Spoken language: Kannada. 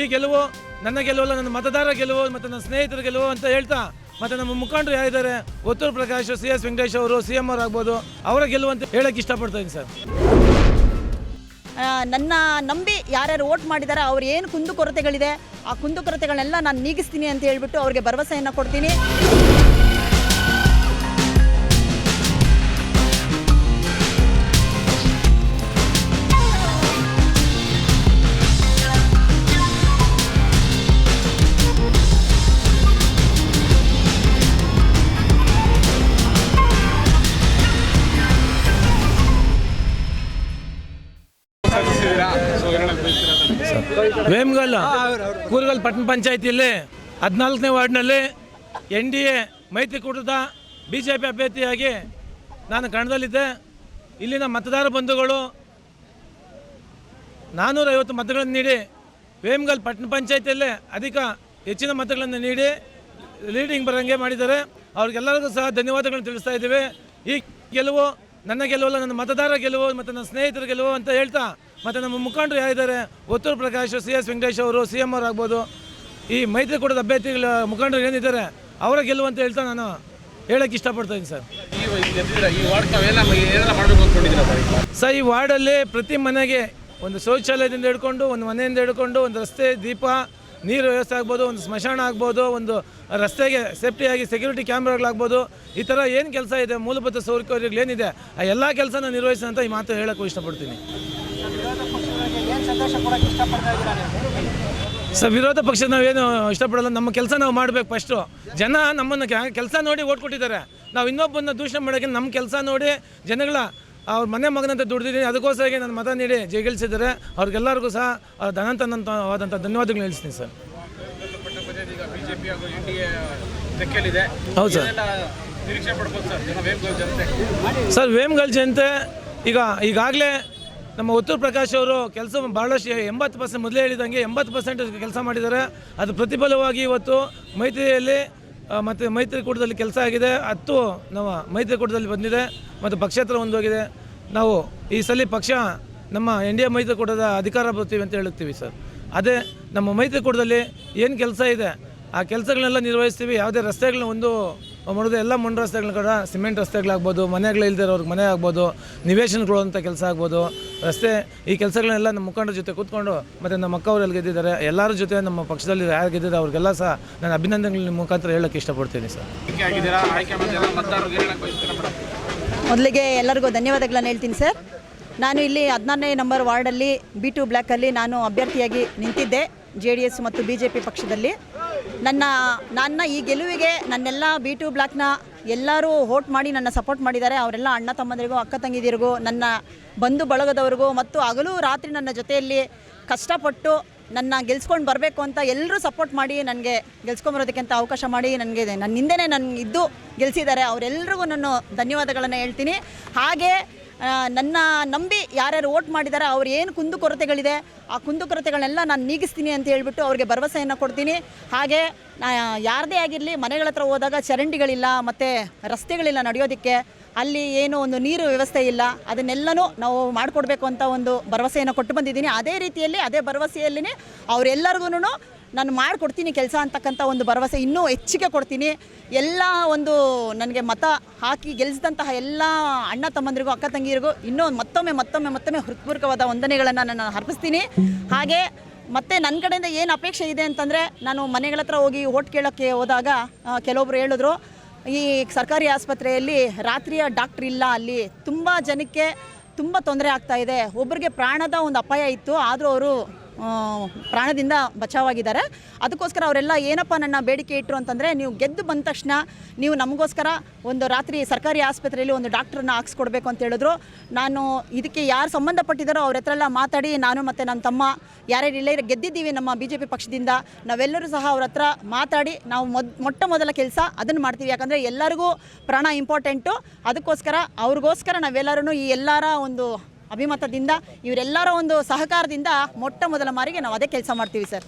ಈ ಗೆಲುವು ನನ್ನ ಗೆಲುವಲ್ಲ, ನನ್ನ ಮತದಾರ ಗೆಲುವು ಮತ್ತು ನನ್ನ ಸ್ನೇಹಿತರ ಗೆಲುವು ಅಂತ ಹೇಳ್ತಾ ಮತ್ತು ನಮ್ಮ ಮುಖಂಡರು ಯಾರಿದ್ದಾರೆ? ಒತ್ತೂರು ಪ್ರಕಾಶ್ ಸಿ ಎಸ್ ವೆಂಕಟೇಶ್ ಅವರು, ಸಿ ಎಂ ಅವ್ರು ಆಗ್ಬೋದು, ಅವರ ಗೆಲುವು ಅಂತ ಹೇಳಕ್ಕೆ ಇಷ್ಟಪಡ್ತೀನಿ ಸರ್. ನನ್ನ ನಂಬಿ ಯಾರ್ಯಾರು ಓಟ್ ಮಾಡಿದ್ದಾರೆ ಅವ್ರು ಏನು ಕುಂದುಕೊರತೆಗಳಿದೆ ಆ ಕುಂದುಕೊರತೆಗಳನ್ನೆಲ್ಲ ನಾನು ನೀಗಿಸ್ತೀನಿ ಅಂತ ಹೇಳ್ಬಿಟ್ಟು ಅವ್ರಿಗೆ ಭರವಸೆಯನ್ನು ಕೊಡ್ತೀನಿ. ವೇಮ್ಗಲ್ ಕೂರ್ಗಲ್ ಪಟ್ಟಣ ಪಂಚಾಯತಿಯಲ್ಲಿ ಹದಿನಾಲ್ಕನೇ ವಾರ್ಡ್ನಲ್ಲಿ ಎನ್ ಡಿ ಎ ಮೈತ್ರಿಕೂಟದ ಬಿ ಜೆ ಪಿ ಅಭ್ಯರ್ಥಿಯಾಗಿ ನಾನು ಕಣದಲ್ಲಿದ್ದೆ. ಇಲ್ಲಿನ ಮತದಾರ ಬಂಧುಗಳು ನಾನ್ನೂರೈವತ್ತು ಮತಗಳನ್ನು ನೀಡಿ, ವೇಮ್ಗಲ್ ಪಟ್ಟಣ ಪಂಚಾಯತಿಯಲ್ಲೇ ಅಧಿಕ ಹೆಚ್ಚಿನ ಮತಗಳನ್ನು ನೀಡಿ, ಲೀಡಿಂಗ್ ಬರೋಂಗೆ ಮಾಡಿದ್ದಾರೆ. ಅವ್ರಿಗೆಲ್ಲರಿಗೂ ಸಹ ಧನ್ಯವಾದಗಳನ್ನು ತಿಳಿಸ್ತಾ ಇದ್ದೀವಿ. ಈ ಗೆಲುವು ನನ್ನ ಗೆಲುವಲ್ಲ, ನನ್ನ ಮತದಾರ ಗೆಲುವು ಮತ್ತು ನನ್ನ ಸ್ನೇಹಿತರ ಗೆಲುವು ಅಂತ ಹೇಳ್ತಾ ಮತ್ತು ನಮ್ಮ ಮುಖಂಡರು ಯಾರಿದ್ದಾರೆ? ಒತ್ತೂರು ಪ್ರಕಾಶ್ ಸಿ ಎಸ್ ವೆಂಕಟೇಶ್ ಅವರು ಸಿ ಎಂ ಅವರು ಆಗ್ಬೋದು. ಈ ಮೈತ್ರಿಕೂಟದ ಅಭ್ಯರ್ಥಿಗಳ ಮುಖಂಡರು ಏನಿದ್ದಾರೆ ಅವರ ಗೆಲುವು ಅಂತ ಹೇಳ್ತಾ ನಾನು ಹೇಳಕ್ಕೆ ಇಷ್ಟಪಡ್ತಾ ಇದ್ದೀನಿ ಸರ್. ಸರ್ ಈ ವಾರ್ಡಲ್ಲಿ ಪ್ರತಿ ಮನೆಗೆ ಒಂದು ಶೌಚಾಲಯದಿಂದ ಹಿಡ್ಕೊಂಡು ಒಂದು ಮನೆಯಿಂದ ಹಿಡ್ಕೊಂಡು ಒಂದು ರಸ್ತೆ ದೀಪ ನೀರು ವ್ಯವಸ್ಥೆ ಆಗ್ಬೋದು ಒಂದು ಸ್ಮಶಾನ ಆಗ್ಬೋದು ಒಂದು ರಸ್ತೆಗೆ ಸೇಫ್ಟಿಯಾಗಿ ಸೆಕ್ಯೂರಿಟಿ ಕ್ಯಾಮ್ರಾಗಳಾಗ್ಬೋದು ಈ ಥರ ಏನು ಕೆಲಸ ಇದೆ? ಮೂಲಭೂತ ಸೌಕರ್ಯಗಳು ಏನಿದೆ ಆ ಎಲ್ಲ ಕೆಲಸನ ನಿರ್ವಹಿಸಿದಂತ ಈ ಮಾತು ಹೇಳೋಕ್ಕೂ ಇಷ್ಟಪಡ್ತೀನಿ. ಸರ್ ವಿರೋಧ ಪಕ್ಷ ನಾವೇನು ಇಷ್ಟಪಡಲ್ಲ ನಮ್ಮ ಕೆಲಸ ನಾವು ಮಾಡಬೇಕು ಫಸ್ಟು ಜನ ನಮ್ಮನ್ನು ಕೆಲಸ ನೋಡಿ ಓಟ್ ಕೊಟ್ಟಿದ್ದಾರೆ. ನಾವು ಇನ್ನೊಬ್ಬನ ದೂಷಣೆ ಮಾಡೋಕ್ಕೆ ನಮ್ಮ ಕೆಲಸ ನೋಡಿ ಜನಗಳ ಅವ್ರ ಮನೆ ಮಗನಂತ ದುಡ್ದಿದ್ದೀನಿ ಅದಕ್ಕೋಸ್ಕರ ನನ್ನ ಮತ ನೀಡಿ ಜಯಗಳಿಸಿದ್ದಾರೆ ಅವ್ರಿಗೆಲ್ಲರಿಗೂ ಸಹ ಧನಂತನಂತವಾದಂಥ ಧನ್ಯವಾದಗಳು ಹೇಳ್ತೀನಿ ಸರ್. ಹೌದು ಸರ್. ಸರ್ ಜನ ವೇಗವಾಗಿ ಜನತೆ. ಸರ್ ವೇಮ್ಗಲ್ ಜಯಂತೆ ಈಗ ಈಗಾಗಲೇ ನಮ್ಮ ಉತ್ತರ ಪ್ರಕಾಶ್ ಅವರು ಕೆಲಸ ಭಾಳಷ್ಟು ಎಂಬತ್ತು ಪರ್ಸೆಂಟ್ ಮೊದಲೇ ಹೇಳಿದಂಗೆ ಎಂಬತ್ತು ಪರ್ಸೆಂಟ್ ಕೆಲಸ ಮಾಡಿದ್ದಾರೆ. ಅದು ಪ್ರತಿಫಲವಾಗಿ ಇವತ್ತು ಮೈತ್ರಿಯಲ್ಲಿ ಮತ್ತು ಮೈತ್ರಿಕೂಟದಲ್ಲಿ ಕೆಲಸ ಆಗಿದೆ. ಹತ್ತು ನಮ್ಮ ಮೈತ್ರಿಕೂಟದಲ್ಲಿ ಬಂದಿದೆ ಮತ್ತು ಪಕ್ಷೇತರ ಒಂದೋಗಿದೆ. ನಾವು ಈ ಸಲ ಪಕ್ಷ ನಮ್ಮ ಎನ್ ಡಿ ಎ ಮೈತ್ರಿಕೂಟದ ಅಧಿಕಾರ ಬರ್ತೀವಿ ಅಂತ ಹೇಳುತ್ತೀವಿ ಸರ್. ಅದೇ ನಮ್ಮ ಮೈತ್ರಿಕೂಟದಲ್ಲಿ ಏನು ಕೆಲಸ ಇದೆ, ಆ ಕೆಲಸಗಳನ್ನೆಲ್ಲ ನಿರ್ವಹಿಸ್ತೀವಿ. ಯಾವುದೇ ರಸ್ತೆಗಳನ್ನ ಒಂದು ಮಾಡೋದು ಎಲ್ಲ ಮಣ್ಣು ರಸ್ತೆಗಳ ಕೂಡ ಸಿಮೆಂಟ್ ರಸ್ತೆಗಳಾಗ್ಬೋದು ಮನೆಗಳು ಇಲ್ದೇ ಇರೋರ್ಗೆ ಮನೆ ಆಗ್ಬೋದು ನಿವೇಶನಗಳು ಅಂತ ಕೆಲಸ ಆಗ್ಬೋದು ರಸ್ತೆ ಈ ಕೆಲಸಗಳನ್ನೆಲ್ಲ ನಮ್ಮ ಮುಖಂಡರ ಜೊತೆ ಕೂತ್ಕೊಂಡು ಮತ್ತು ನಮ್ಮ ಅಕ್ಕ ಎಲ್ಲಿ ಗೆದ್ದಿದ್ದಾರೆ ಎಲ್ಲರ ಜೊತೆ ನಮ್ಮ ಪಕ್ಷದಲ್ಲಿ ಯಾರು ಗೆದ್ದಿದ್ದಾರೆ ಅವ್ರಿಗೆಲ್ಲ ಸಹ ನಾನು ಅಭಿನಂದನೆಗಳ ನಿಮ್ಮ ಮುಖಾಂತರ ಹೇಳೋಕ್ಕೆ ಇಷ್ಟಪಡ್ತೀನಿ ಸರ್. ಮೊದಲಿಗೆ ಎಲ್ಲರಿಗೂ ಧನ್ಯವಾದಗಳನ್ನು ಹೇಳ್ತೀನಿ ಸರ್. ನಾನು ಇಲ್ಲಿ ಹದಿನಾರನೇ ನಂಬರ್ ವಾರ್ಡಲ್ಲಿ ಬಿ ಟು ಬ್ಲ್ಯಾಕಲ್ಲಿ ನಾನು ಅಭ್ಯರ್ಥಿಯಾಗಿ ನಿಂತಿದ್ದೆ ಜೆ ಡಿ ಎಸ್ ಮತ್ತು ಬಿ ಜೆ ಪಿ ಪಕ್ಷದಲ್ಲಿ. ನನ್ನ ನನ್ನ ಈ ಗೆಲುವಿಗೆ ನನ್ನೆಲ್ಲ ಬಿ ಟು ಬ್ಲಾಕ್ನ ಎಲ್ಲರೂ ವೋಟ್ ಮಾಡಿ ನನ್ನ ಸಪೋರ್ಟ್ ಮಾಡಿದ್ದಾರೆ. ಅವರೆಲ್ಲ ಅಣ್ಣ ತಮ್ಮಂದಿರಿಗೂ, ಅಕ್ಕ ತಂಗಿದಿರಿಗೂ, ನನ್ನ ಬಂಧು ಬಳಗದವ್ರಿಗೂ ಮತ್ತು ಹಗಲು ರಾತ್ರಿ ನನ್ನ ಜೊತೆಯಲ್ಲಿ ಕಷ್ಟಪಟ್ಟು ನನ್ನ ಗೆಲ್ಸ್ಕೊಂಡು ಬರಬೇಕು ಅಂತ ಎಲ್ಲರೂ ಸಪೋರ್ಟ್ ಮಾಡಿ ನನಗೆ ಗೆಲ್ಸ್ಕೊಂಬರೋದಕ್ಕೆ ಅಂತ ಅವಕಾಶ ಮಾಡಿ ನನಗೆ ನನ್ನ ಹಿಂದೆನೇ ನನ್ನ ಇದ್ದು ಗೆಲ್ಸಿದ್ದಾರೆ. ಅವರೆಲ್ಲರಿಗೂ ನಾನು ಧನ್ಯವಾದಗಳನ್ನು ಹೇಳ್ತೀನಿ. ಹಾಗೆ ನನ್ನ ನಂಬಿ ಯಾರ್ಯಾರು ವೋಟ್ ಮಾಡಿದ್ದಾರೆ ಅವ್ರು ಏನು ಕುಂದುಕೊರತೆಗಳಿದೆ ಆ ಕುಂದುಕೊರತೆಗಳನ್ನೆಲ್ಲ ನಾನು ನೀಗಿಸ್ತೀನಿ ಅಂತ ಹೇಳಿಬಿಟ್ಟು ಅವ್ರಿಗೆ ಭರವಸೆಯನ್ನು ಕೊಡ್ತೀನಿ. ಹಾಗೆ ಯಾರದೇ ಆಗಿರಲಿ, ಮನೆಗಳ ಹತ್ರ ಹೋದಾಗ ಚರಂಡಿಗಳಿಲ್ಲ, ಮತ್ತು ರಸ್ತೆಗಳಿಲ್ಲ ನಡೆಯೋದಕ್ಕೆ, ಅಲ್ಲಿ ಏನು ಒಂದು ನೀರು ವ್ಯವಸ್ಥೆ ಇಲ್ಲ, ಅದನ್ನೆಲ್ಲನೂ ನಾವು ಮಾಡಿಕೊಡ್ಬೇಕು ಅಂತ ಒಂದು ಭರವಸೆಯನ್ನು ಕೊಟ್ಟು ಬಂದಿದ್ದೀನಿ. ಅದೇ ರೀತಿಯಲ್ಲಿ, ಅದೇ ಭರವಸೆಯಲ್ಲಿನೇ ಅವರೆಲ್ಲರಿಗೂ ನಾನು ಮಾಡಿಕೊಡ್ತೀನಿ ಕೆಲಸ ಅಂತಕ್ಕಂಥ ಒಂದು ಭರವಸೆ ಇನ್ನೂ ಹೆಚ್ಚಿಗೆ ಕೊಡ್ತೀನಿ. ಎಲ್ಲ ಒಂದು ನನಗೆ ಮತ ಹಾಕಿ ಗೆಲ್ಲಿಸಿದಂತಹ ಎಲ್ಲ ಅಣ್ಣ ತಮ್ಮಂದಿರಿಗೂ, ಅಕ್ಕ ತಂಗಿರಿಗೂ ಇನ್ನೂ ಮತ್ತೊಮ್ಮೆ ಮತ್ತೊಮ್ಮೆ ಮತ್ತೊಮ್ಮೆ ಹೃತ್ಪೂರ್ವಕವಾದ ವಂದನೆಗಳನ್ನು ನಾನು ಅರ್ಪಿಸ್ತೀನಿ. ಹಾಗೆ ಮತ್ತೆ ನನ್ನ ಕಡೆಯಿಂದ ಏನು ಅಪೇಕ್ಷೆ ಇದೆ ಅಂತಂದರೆ, ನಾನು ಮನೆಗಳ ಹತ್ರ ಹೋಗಿ ಓಟ್ ಕೇಳೋಕ್ಕೆ ಹೋದಾಗ ಕೆಲವೊಬ್ರು ಹೇಳಿದ್ರು, ಈ ಸರ್ಕಾರಿ ಆಸ್ಪತ್ರೆಯಲ್ಲಿ ರಾತ್ರಿಯ ಡಾಕ್ಟ್ರ್ ಇಲ್ಲ ಅಲ್ಲಿ. ತುಂಬ ಜನಕ್ಕೆ ತುಂಬ ತೊಂದರೆ ಆಗ್ತಾ ಇದೆ. ಒಬ್ಬರಿಗೆ ಪ್ರಾಣದ ಒಂದು ಅಪಾಯ ಇತ್ತು. ಆದರೂ ಅವರು ಪ್ರಾಣದಿಂದ ಬಚಾವಾಗಿದ್ದಾರೆ. ಅದಕ್ಕೋಸ್ಕರ ಅವರೆಲ್ಲ ಏನಪ್ಪ ನನ್ನ ಬೇಡಿಕೆ ಇಟ್ಟರು ಅಂತಂದರೆ ನೀವು ಗೆದ್ದು ಬಂದ ತಕ್ಷಣ ನೀವು ನಮಗೋಸ್ಕರ ಒಂದು ರಾತ್ರಿ ಸರ್ಕಾರಿ ಆಸ್ಪತ್ರೆಯಲ್ಲಿ ಒಂದು ಡಾಕ್ಟ್ರನ್ನ ಹಾಕ್ಸ್ಕೊಡ್ಬೇಕು ಅಂತ ಹೇಳಿದ್ರು. ನಾನು ಇದಕ್ಕೆ ಯಾರು ಸಂಬಂಧಪಟ್ಟಿದ್ದಾರೋ ಅವ್ರ ಹತ್ರ ಎಲ್ಲ ಮಾತಾಡಿ ನಾನು ಮತ್ತು ನನ್ನ ತಮ್ಮ ಯಾರ್ಯಾರು ಇಲ್ಲ ಗೆದ್ದಿದ್ದೀವಿ ನಮ್ಮ ಬಿ ಜೆ ಪಿ ಪಕ್ಷದಿಂದ. ನಾವೆಲ್ಲರೂ ಸಹ ಅವ್ರ ಹತ್ರ ಮಾತಾಡಿ ನಾವು ಮೊದ್, ಮೊಟ್ಟ ಮೊದಲ ಕೆಲಸ ಅದನ್ನು ಮಾಡ್ತೀವಿ. ಯಾಕಂದರೆ ಎಲ್ಲರಿಗೂ ಪ್ರಾಣ ಇಂಪಾರ್ಟೆಂಟು ಅದಕ್ಕೋಸ್ಕರ ಅವ್ರಿಗೋಸ್ಕರ ನಾವೆಲ್ಲರೂ ಈ ಎಲ್ಲರ ಒಂದು ಅಭಿಮತದಿಂದ ಇವರೆಲ್ಲರ ಒಂದು ಸಹಕಾರದಿಂದ ಮೊಟ್ಟ ಮೊದಲ ಮಾರಿಗೆ ನಾವು ಅದೇ ಕೆಲಸ ಮಾಡ್ತೀವಿ ಸರ್.